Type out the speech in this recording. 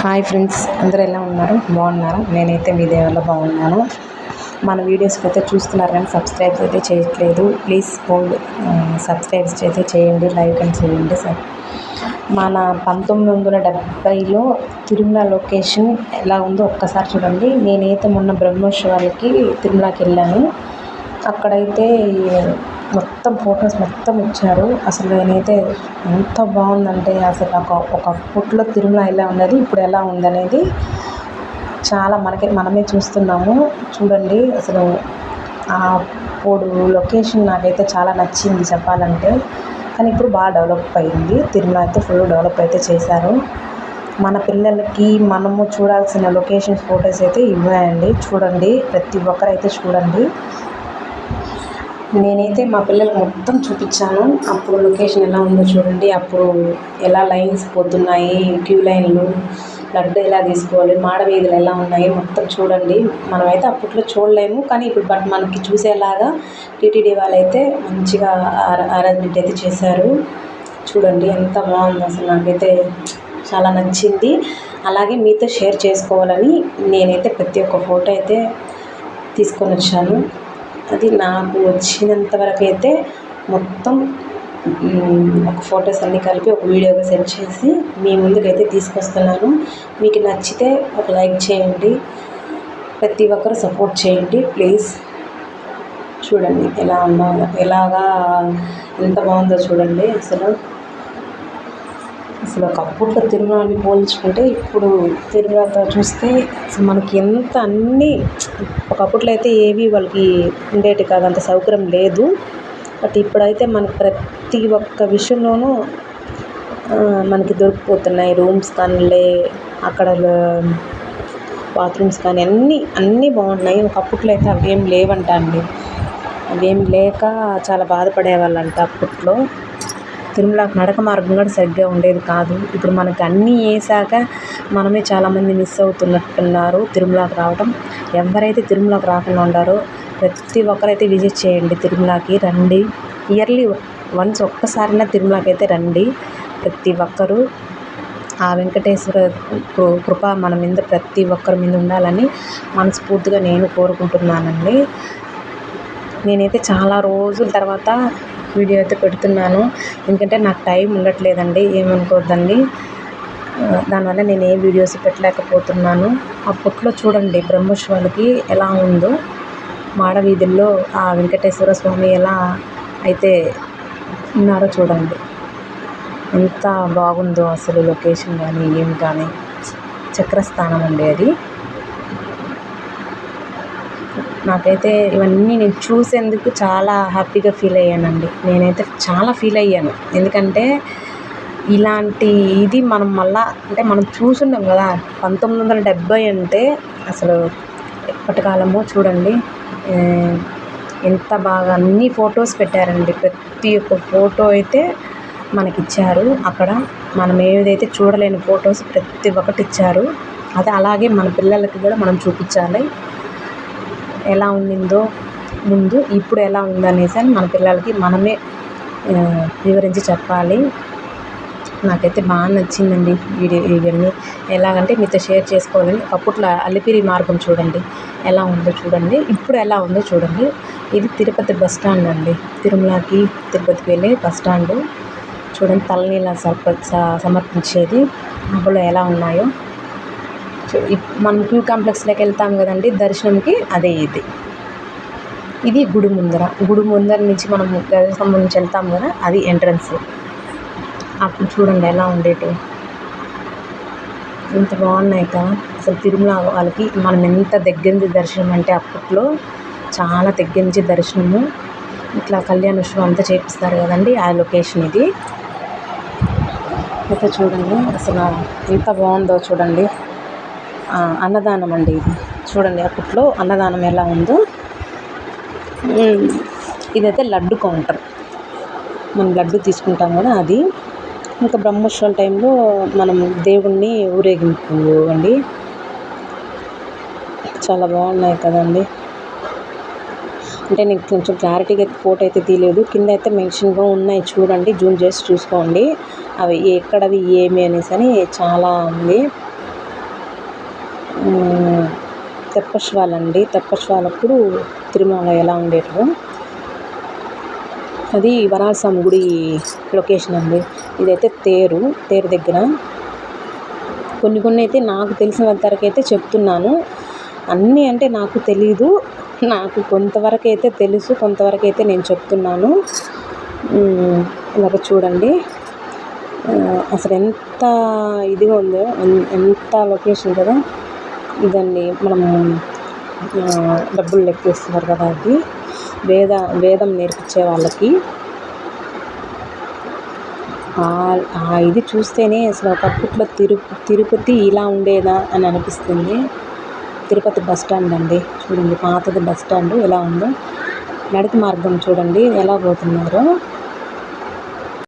Hi friends అందరూ ఎలా ఉన్నారు? బాగున్నారా? నేనైతే మీ దేవల్ల బాగున్నాను. మన వీడియోస్కి అయితే చూస్తున్నారు కానీ సబ్స్క్రైబ్స్ అయితే చేయట్లేదు. ప్లీజ్ హోల్డ్ సబ్స్క్రైబ్స్ అయితే చేయండి లైక్ అని చేయండి సార్. మన పంతొమ్మిది వందల డెబ్భైలో తిరుమల లొకేషన్ ఎలా ఉందో ఒక్కసారి చూడండి. నేనైతే మొన్న బ్రహ్మోత్సవాలకి తిరుమలకి వెళ్ళాను. అక్కడైతే మొత్తం ఫొటోస్ మొత్తం ఇచ్చారు. అసలు నేనైతే ఎంత బాగుందంటే అసలు ఒక ఒకప్పట్లో తిరుమల ఎలా ఉన్నది ఇప్పుడు ఎలా ఉందనేది చాలా మనకి మనమే చూస్తున్నాము. చూడండి అసలు అప్పుడు లొకేషన్ నాకైతే చాలా నచ్చింది చెప్పాలంటే. కానీ ఇప్పుడు బాగా డెవలప్ అయింది. తిరుమల అయితే ఫుల్ డెవలప్ అయితే చేశారు. మన పిల్లలకి మనము చూడాల్సిన లొకేషన్స్ ఫొటోస్ అయితే ఇవ్వాయండి చూడండి ప్రతి ఒక్కరైతే చూడండి. నేనైతే మా పిల్లలకు మొత్తం చూపించాను. అప్పుడు లొకేషన్ ఎలా ఉందో చూడండి. అప్పుడు ఎలా లైన్స్ పోతున్నాయి క్యూ లైన్లు లడ్డు ఎలా తీసుకోవాలి మాడ వీధులు ఎలా ఉన్నాయి మొత్తం చూడండి. మనమైతే అప్పట్లో చూడలేము. కానీ ఇప్పుడు బట్ మనకి చూసేలాగా టీటీడీ వాళ్ళైతే మంచిగా అరేంజ్మెంట్ అయితే చేశారు. చూడండి ఎంత బాగుంది అసలు నాకైతే చాలా నచ్చింది. అలాగే మీతో షేర్ చేసుకోవాలని నేనైతే ప్రతి ఒక్క ఫోటో అయితే తీసుకొని వచ్చాను. అది నాకు వచ్చినంత వరకు అయితే మొత్తం ఒక ఫొటోస్ అన్నీ కలిపి ఒక వీడియోగా సెట్ చేసి మీ ముందుకైతే తీసుకొస్తున్నాను. మీకు నచ్చితే ఒక లైక్ చేయండి. ప్రతి ఒక్కరు సపోర్ట్ చేయండి. ప్లీజ్. చూడండి ఎలా ఉందో ఎలాగా ఎంత బాగుందో చూడండి. అసలు అసలు ఒకప్పుడు తిరుమలని పోల్చుకుంటే ఇప్పుడు తిరుమలతో చూస్తే అసలు మనకి ఎంత అన్నీ ఒకప్పట్లో అయితే ఏవి వాళ్ళకి ఉండేటి కాదు అంత సౌకర్యం లేదు. బట్ ఇప్పుడైతే మనకి ప్రతి ఒక్క విషయంలోనూ మనకి దొరికిపోతున్నాయి. రూమ్స్ కానీ అక్కడ బాత్రూమ్స్ కానీ అన్నీ అన్నీ బాగున్నాయి. ఒకప్పట్లో అయితే అవేం లేవంట అండి. అవేం లేక చాలా బాధపడేవాళ్ళంట అప్పట్లో. తిరుమలకి నడక మార్గం కూడా సరిగ్గా ఉండేది కాదు. ఇప్పుడు మనకు అన్నీ వేసాక మనమే చాలామంది మిస్ అవుతున్నట్టున్నారు తిరుమలకి రావడం ఎవరైతే తిరుమలకి రాకుండా ఉండారో ప్రతి ఒక్కరైతే విజిట్ చేయండి తిరుమలకి రండి. ఇయర్లీ వన్స్ ఒక్కసారైనా తిరుమలకి అయితే రండి. ప్రతి ఒక్కరూ ఆ వెంకటేశ్వర కృప మన మీద ప్రతి ఒక్కరి మీద ఉండాలని మనస్ఫూర్తిగా నేను కోరుకుంటున్నానండి. నేనైతే చాలా రోజుల తర్వాత వీడియో అయితే పెడుతున్నాను. ఎందుకంటే నాకు టైం ఉండట్లేదండి ఏమనుకోవద్దండి దానివల్ల నేను ఏ వీడియోస్ పెట్టలేకపోతున్నాను. అప్పట్లో చూడండి బ్రహ్మోత్సవాలకి ఎలా ఉందో. మాడవీధుల్లో ఆ వెంకటేశ్వర స్వామి ఎలా అయితే ఉన్నారో చూడండి. ఎంత బాగుందో అసలు లొకేషన్ కానీ ఏం కానీ చక్రస్థానం అండి అది. నాకైతే ఇవన్నీ నేను చూసేందుకు చాలా హ్యాపీగా ఫీల్ అయ్యానండి. నేనైతే చాలా ఫీల్ అయ్యాను. ఎందుకంటే ఇలాంటి ఇది మనం మళ్ళా అంటే మనం చూసుండం కదా పంతొమ్మిది వందల డెబ్భై అంటే అసలు ఎప్పటి కాలమో చూడండి ఎంత బాగా అన్ని ఫొటోస్ పెట్టారండి. ప్రతి ఒక్క ఫోటో అయితే మనకి ఇచ్చారు అక్కడ మనం ఏదైతే చూడలేని ఫొటోస్ ప్రతి ఒక్కటి ఇచ్చారు. అది అలాగే మన పిల్లలకి కూడా మనం చూపించాలి. ఎలా ఉండిందో ముందు ఇప్పుడు ఎలా ఉందనేసి అని మన పిల్లలకి మనమే వివరించి చెప్పాలి. నాకైతే బాగా నచ్చిందండి వీడియో ఇవన్నీ. ఎలాగంటే మీతో షేర్ చేసుకోవాలని అప్పట్లో అలిపిరి మార్గం చూడండి ఎలా ఉందో చూడండి ఇప్పుడు ఎలా ఉందో చూడండి. ఇది తిరుపతి బస్ స్టాండ్ అండి. తిరుమలకి తిరుపతికి వెళ్ళే బస్ స్టాండ్. చూడండి తలనీల సమర్పించేది. అప్పుడు ఎలా ఉన్నాయో. మనం క్యూ కాంప్లెక్స్లోకి వెళ్తాం కదండి దర్శనంకి అదే ఇది. ఇది గుడి ముందర. గుడి ముందర నుంచి మనం గజస్తంభం నుంచి వెళ్తాం కదా అది ఎంట్రన్స్ అప్పుడు చూడండి ఎలా ఉండేటి. ఎంత బాగున్నాయి కదా అసలు తిరుమల వాళ్ళకి మనం ఎంత దగ్గరించి దర్శనం అంటే అప్పట్లో చాలా దగ్గరించి దర్శనము. ఇట్లా కళ్యాణోత్సవం అంతా చేపిస్తారు కదండి ఆ లొకేషన్ ఇది. అయితే చూడండి అసలు ఎంత బాగుందో చూడండి. అన్నదానం అండి ఇది. చూడండి అప్పట్లో అన్నదానం ఎలా ఉందో. ఇదైతే లడ్డు కౌంటర్. మనం లడ్డు తీసుకుంటాం కదా అది. ఇంకా బ్రహ్మోత్సవాల టైంలో మనం దేవుణ్ణి ఊరేగింపు అండి చాలా బాగున్నాయి కదండి. అంటే నీకు కొంచెం క్లారిటీగా ఫోటో అయితే తీయలేదు. కింద అయితే మెన్షన్గా ఉన్నాయి. చూడండి జూమ్ చేసి చూసుకోండి. అవి ఎక్కడవి ఏమి అనేసి అని చాలా ఉంది. తెప్పశివాలండి. తెప్పశ్వాలప్పుడు తిరుమల ఎలా ఉండేటో. అది వరాహస్వామి గుడి లొకేషన్ అండి. ఇదైతే తేరు తేరు దగ్గర. కొన్ని కొన్ని అయితే నాకు తెలిసినంత వరకు అయితే చెప్తున్నాను. అన్నీ అంటే నాకు తెలీదు. నాకు కొంతవరకు అయితే తెలుసు కొంతవరకు అయితే నేను చెప్తున్నాను. ఉమ్, ఇలాగ చూడండి. అసలు ఎంత ఇదిగా ఉందో ఎంత లొకేషన్ కదా. దాన్ని మనం డబ్బులు లెక్కిస్తున్నారు కదా అది. వేద వేదం నేర్పించే వాళ్ళకి. ఇది చూస్తేనే అసలు ఒకప్పట్లో తిరు తిరుపతి ఇలా ఉండేదా అని అనిపిస్తుంది. తిరుపతి బస్ స్టాండ్ అండి. చూడండి పాతది బస్ స్టాండ్ ఎలా ఉందో. నడక మార్గం చూడండి ఎలా పోతున్నారో.